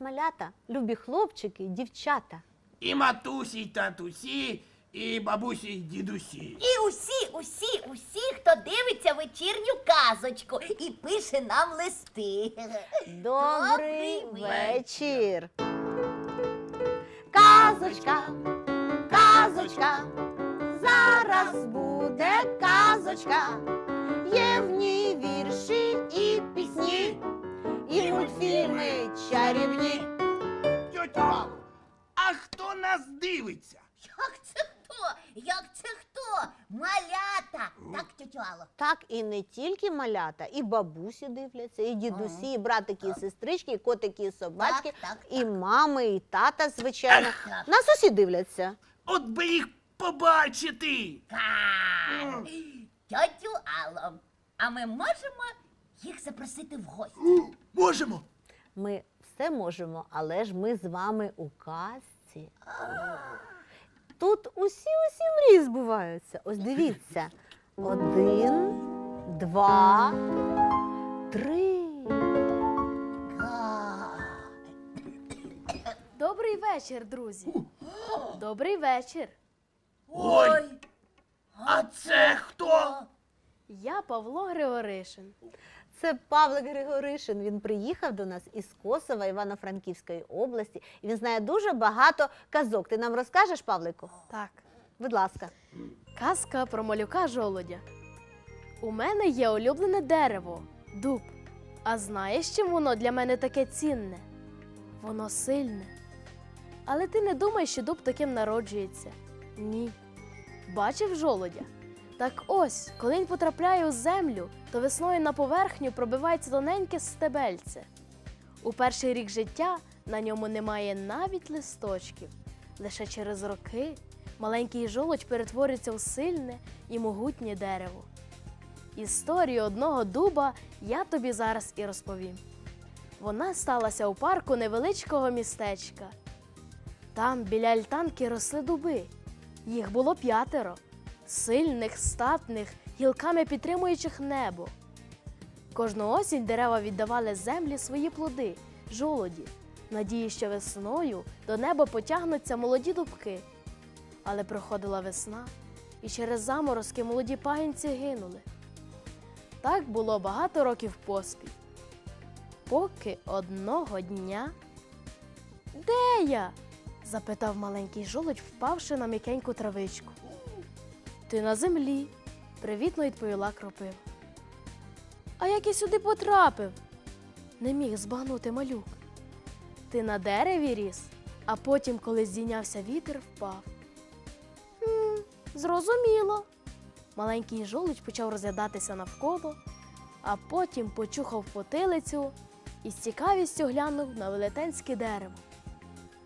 Вас, малята, любі хлопчики, дівчата. І матусі, і татусі, і бабусі, і дідусі. І усі, усі, усі, хто дивиться вечірню казочку і пише нам листи. Добрий вечір. Казочка, казочка, зараз буде казочка. Є в мультфільми чарівні. Тьотю Алло, а хто нас дивиться? Як це хто? Як це хто? Малята. Так, тетю Алло? Так і не тільки малята, і бабусі дивляться, і дідусі, і братики, і сестрички, і котики, і собачки, Так, так, і мами, і тата, звичайно. Так. Нас усі дивляться. От би їх побачити. Так. Тьотю Алло, а ми можемо їх запросити в гості? Можемо. Ми все можемо, але ж ми з вами у казці. Тут усі усі мрії збуваються. Ось дивіться. Один, два, три. Добрий вечір, друзі. Добрий вечір. Ой, а це хто? Я Павло Григоришин. Це Павлик Григоришин. Він приїхав до нас із Косова Івано-Франківської області. І він знає дуже багато казок. Ти нам розкажеш, Павлику? Так, Будь ласка. казка про малюка жолудя. У мене є улюблене дерево дуб. А знаєш, чим воно для мене таке цінне? Воно сильне. Але ти не думай, що дуб таким народжується. Ні. Бачив жолудя? Так ось, коли він потрапляє у землю, то весною на поверхню пробивається тоненьке стебельце. У перший рік життя на ньому немає навіть листочків. Лише через роки маленький жолудь перетворюється у сильне і могутнє дерево. Історію одного дуба я тобі зараз і розповім. Вона сталася у парку невеличкого містечка. Там біля альтанки росли дуби. Їх було п'ятеро сильних, статних, гілками підтримуючих небо. Кожну осінь дерева віддавали землі свої плоди, жолоді, надії, що весною до неба потягнуться молоді дубки. Але проходила весна, і через заморозки молоді пагінці гинули. Так було багато років поспіль. Поки одного дня. Де я? запитав маленький жолудь, впавши на м'якеньку травичку. Ти на землі, привітно відповіла кропива. А як я сюди потрапив? Не міг збагнути малюк. Ти на дереві ріс, а потім, коли здійнявся вітер, впав. «Хм, зрозуміло. Маленький жолудь почав розглядатися навколо, а потім почухав потилицю і з цікавістю глянув на велетенське дерево.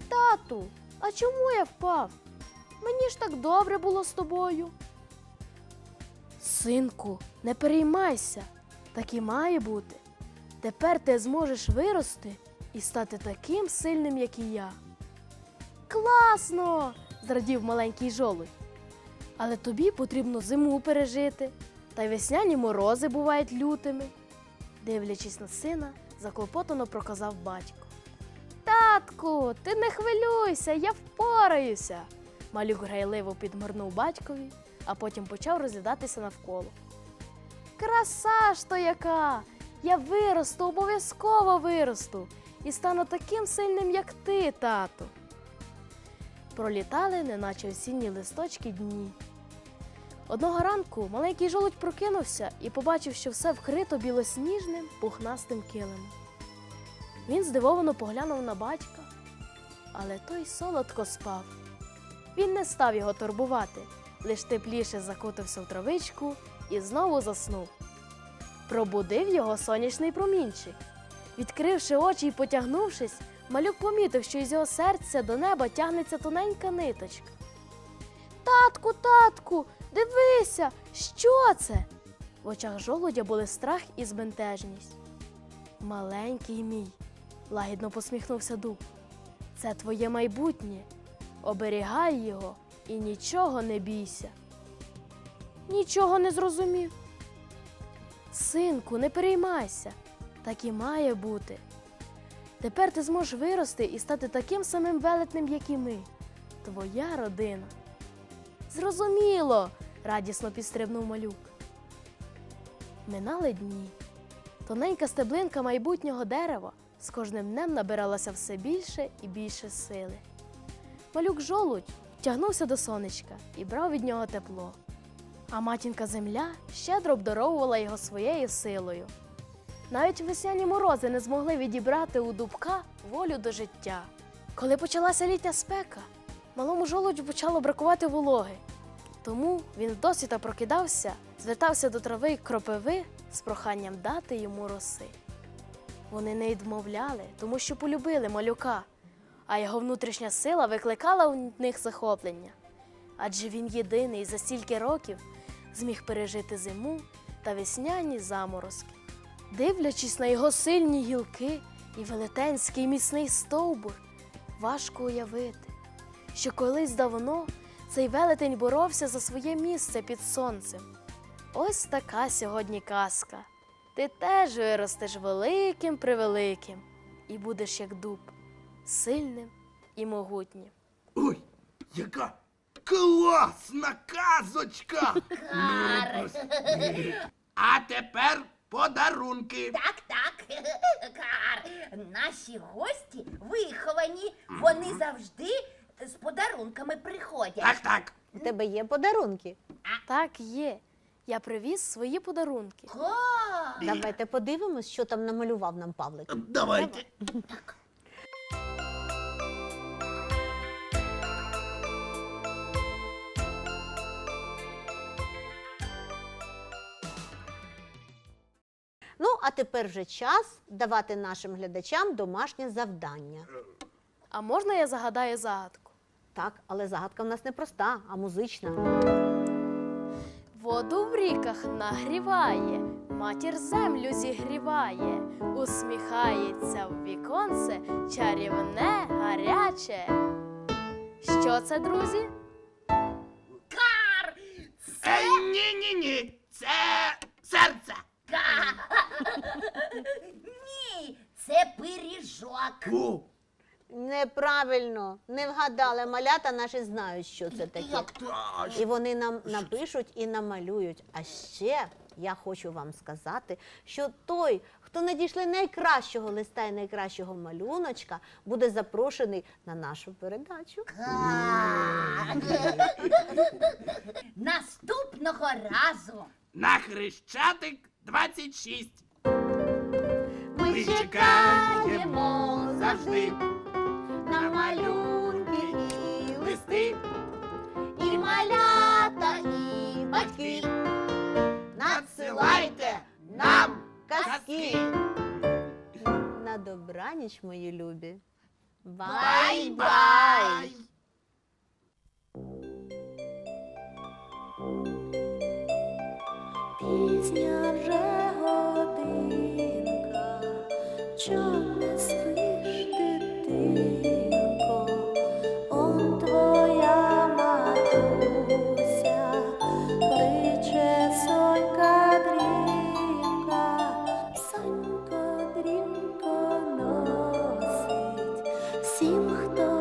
Тату, а чому я впав? Мені ж так добре було з тобою. Синку, не переймайся, так і має бути. Тепер ти зможеш вирости і стати таким сильним, як і я. Класно! зрадів маленький жолудь. Але тобі потрібно зиму пережити, та й весняні морози бувають лютими. Дивлячись на сина, заклопотано проказав батько. Татку, ти не хвилюйся, я впораюся. Малюк грайливо підморнув батькові, а потім почав розглядатися навколо. Краса ж то яка! Я виросту, обов'язково виросту і стану таким сильним, як ти, тату. Пролітали, неначе осінні листочки дні. Одного ранку маленький жолудь прокинувся і побачив, що все вкрито білосніжним пухнастим килимом. Він здивовано поглянув на батька, але той солодко спав. Він не став його турбувати, лиш тепліше закутався в травичку і знову заснув. Пробудив його сонячний промінчик. Відкривши очі і потягнувшись, малюк помітив, що із його серця до неба тягнеться тоненька ниточка. Татку, татку, дивися, що це? В очах жолудя були страх і збентежність. Маленький мій, лагідно посміхнувся дуб. Це твоє майбутнє. Оберігай його і нічого не бійся. Нічого не зрозумів. Синку, не переймайся, так і має бути. Тепер ти зможеш вирости і стати таким самим велетнем, як і ми. Твоя родина. Зрозуміло, радісно підстрибнув малюк. Минали дні. Тоненька стеблинка майбутнього дерева з кожним днем набиралася все більше і більше сили. Малюк жолудь тягнувся до сонечка і брав від нього тепло. А матінка земля щедро обдаровувала його своєю силою. Навіть весняні морози не змогли відібрати у дубка волю до життя. Коли почалася літня спека, малому жолудю почало бракувати вологи. Тому він досвіта прокидався, звертався до трави й кропиви з проханням дати йому роси. Вони не відмовляли, тому що полюбили малюка, а його внутрішня сила викликала у них захоплення. Адже він єдиний за стільки років зміг пережити зиму та весняні заморозки. Дивлячись на його сильні гілки і велетенський міцний стовбур, важко уявити, що колись давно цей велетень боровся за своє місце під сонцем. Ось така сьогодні казка. Ти теж виростеш великим превеликим і будеш як дуб, сильним і могутнім. Ой, яка класна казочка! А тепер подарунки. Так, так, Кар. Наші гості виховані. Вони завжди з подарунками приходять. Так, так. У тебе є подарунки. Так є. Я привіз свої подарунки. Давайте подивимось, що там намалював нам Павлик. Давайте. Ну, а тепер вже час давати нашим глядачам домашнє завдання. А можна я загадаю загадку? Так, але загадка в нас не проста, а музична. Воду в ріках нагріває, матір землю зігріває, усміхається в віконце, чарівне, гаряче. Що це, друзі? Кар. Е, ні, ні, ні. Це серце. Кар. Ні, це пиріжок. О, Неправильно, не вгадали. Малята наші знають, що це таке. Як то? І вони нам напишуть і намалюють. А ще я хочу вам сказати, що той, хто надійшли найкращого листа і найкращого малюночка, буде запрошений на нашу передачу. Наступного разу. на Хрещатик 26. Ми чекаємо завжди на малюнки і листи, і малята, і батьки. Надсилайте нам казки. На добраніч, мої любі. Бай-бай! Чом не спиш дитинко, он твоя матуся, кличе сонька дрімка, сонько дрімко носить всім, хто.